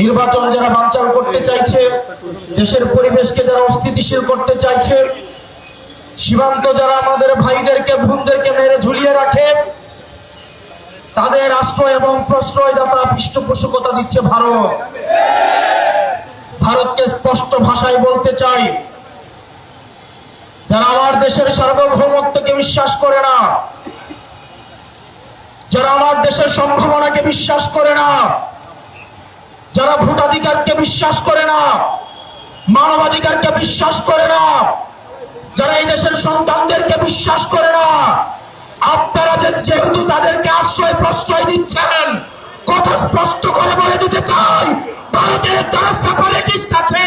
নির্বাচন যারা বানচাল করতে চাইছে, দেশের পরিবেশকে যারা অস্থিতিশীল করতে চাইছে, সীমান্ত যারা আমাদের ভাইদেরকে, বোনদেরকে মেরে ঝুলিয়ে রাখে, তাদের আশ্রয় এবং প্রশ্রয়দাতা পৃষ্ঠপোষকতা দিচ্ছে ভারত। ভারতকে স্পষ্ট ভাষায় বলতে চাই, যারা আমার দেশের সার্বভৌমত্বকে বিশ্বাস করে না, যারা আমার দেশের সম্ভাবনাকে বিশ্বাস করে না যারা ভোটাধিকারকে বিশ্বাস করে না, মানবাধিকারকে বিশ্বাস করে না, যারা এই দেশের সন্তানদেরকে বিশ্বাস করে না, আপনারা যেহেতু তাদেরকে আশ্রয় প্রশ্রয় দিচ্ছেন, কথা স্পষ্ট করে বলে দিতে চাই, ভারতের যারা সেপারেটিস্ট আছে।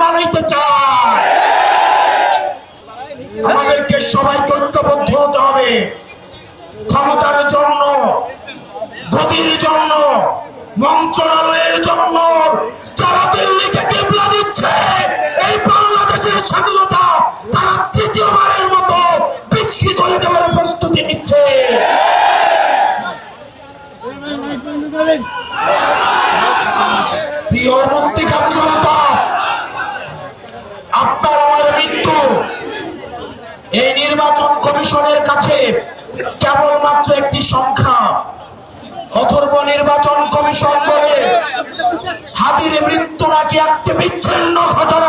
বানাইতে চায়। আমাদেরকে সবাইকে ঐক্যবদ্ধ হতে হবে। ক্ষমতার জন্য, গতির জন্য, মন্ত্রণালয়ের জন্য, যারা দিল্লিকে কেবলা দিচ্ছে, এই বাংলাদেশের স্বাধীনতা তারা তৃতীয়বারের মতো বিক্রি করে দেওয়ার প্রস্তুতি নিচ্ছে। প্রিয় মধ্যিকার জনতা আপনার আমার মৃত্যু এই নির্বাচন কমিশনের কাছে কেবলমাত্র একটি সংখ্যা। অথর্ব নির্বাচন কমিশন বলে হাতির মৃত্যু নাকি একটি বিচ্ছিন্ন ঘটনা?